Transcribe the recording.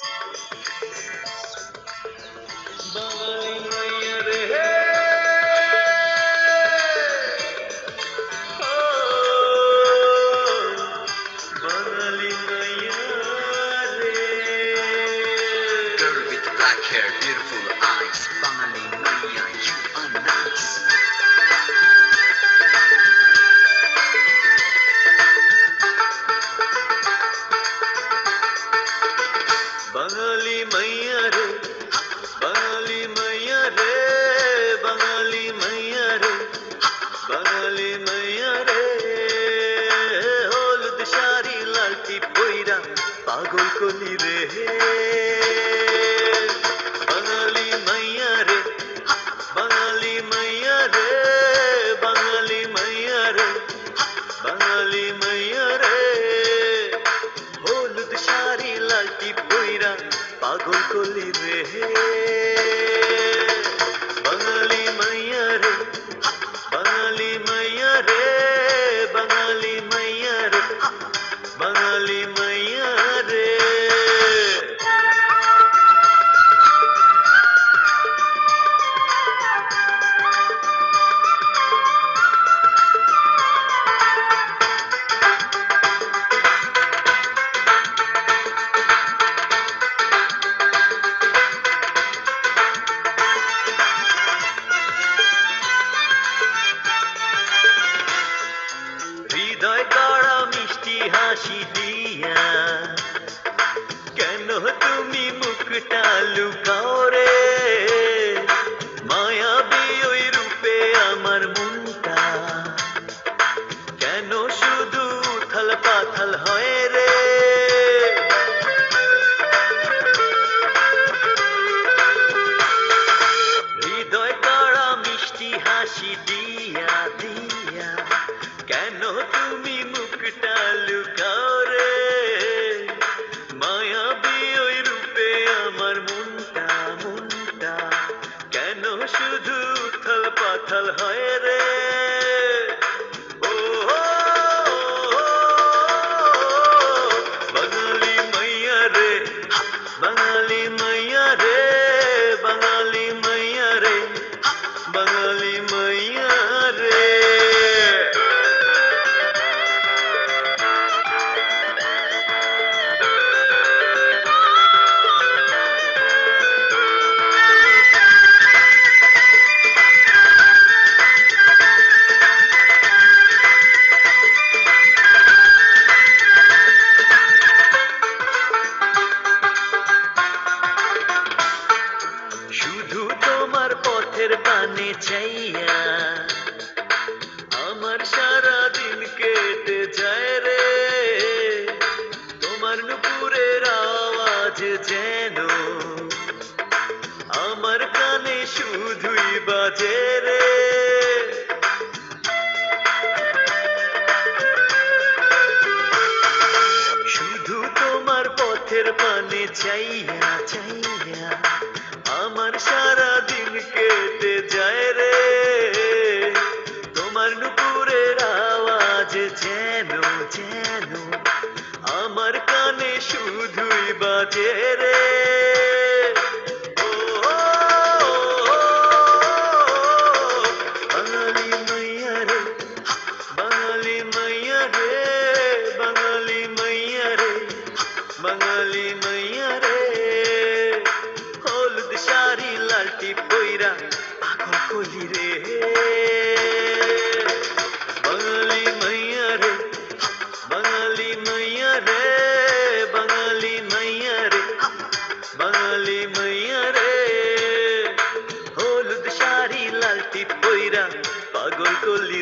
Girl with black hair, beautiful eyes. Bangali পাগল কলি রে বাঙালি মাইয়া রে, বাঙালি মাইয়া রে, বাঙালি মাইয়া রে, বাঙালি মাইয়া রে। হলুদ শাড়ি লালটি পইরা পাগল কলি রে হাসি দিয়া কেন তুমি মুখটা লুকাও রে? মায়াবী ওই রূপে আমার মনটা। কেন শুধু থাল পাথাল হয় কেন শুধু উথল পাথল হয় রে শুধু তোমার পথের পানে চাইয়া আমার সারা দিন কেটে যায় রে। তোমার নুপুরের আওয়াজ যেন আমার কানে শুধুই বাজে রে। শুধু তোমার পথের পানে চাইয়া চাইয়া আমার সারা দিন কেটে যায় রে। তোমার নুপুরের আওয়াজ যেন যেন আমার কানে শুধুই বাজে রে। বাঙালি মাইয়া রে, বাঙালি লালটি পইরা পাগল কলি রে। বাঙালি মাইয়া রে, বাঙালি মাইয়া রে, বাঙালি মাইয়া রে, বাঙালি মাইয়া রে। হলুদ শাড়ি লালটি পইরা পাগল কলি